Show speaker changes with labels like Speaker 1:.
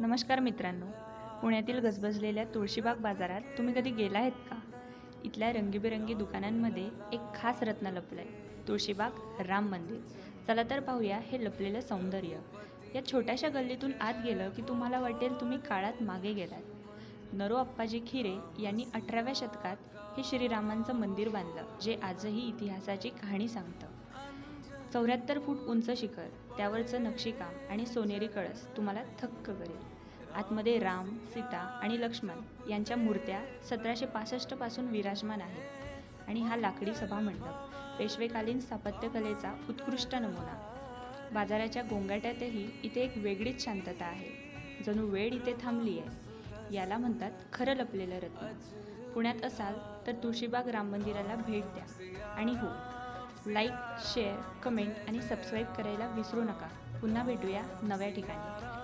Speaker 1: नमस्कार मित्रांनो. पुण्यातील गजबजलेल्या तुळशीबाग बाजारात तुम्ही कधी गेला आहेत का? इथल्या रंगीबेरंगी दुकानांमध्ये एक खास रत्न लपलं आहे तुळशीबाग राम मंदिर. चला तर पाहूया हे लपलेलं सौंदर्य. या छोट्याशा गल्लीतून आत गेलं की तुम्हाला वाटेल तुम्ही काळात मागे गेलात. नरो अप्पाजी खिरे यांनी अठराव्या शतकात हे श्रीरामांचं मंदिर बांधलं जे आजही इतिहासाची कहाणी सांगतं. चौऱ्याहत्तर फूट उंच शिखर त्यावरचं नक्षीकाम आणि सोनेरी कळस तुम्हाला थक्क करेल. आतमध्ये राम सीता आणि लक्ष्मण यांच्या मूर्त्या सतराशे पासष्टपासून विराजमान आहेत. आणि हा लाकडी सभामंडप पेशवेकालीन स्थापत्यकलेचा उत्कृष्ट नमुना. बाजाराच्या गोंगाट्यातही इथे एक वेगळीच शांतता आहे. जणू वेळ इथे थांबली आहे याला म्हणतात खरं लपलेलं रत्न. पुण्यात असाल तर तुळशीबाग राम मंदिराला भेट द्या. आणि हो लाईक शेअर कमेंट आणि सबस्क्राईब करायला विसरू नका. पुन्हा भेटूया नव्या ठिकाणी.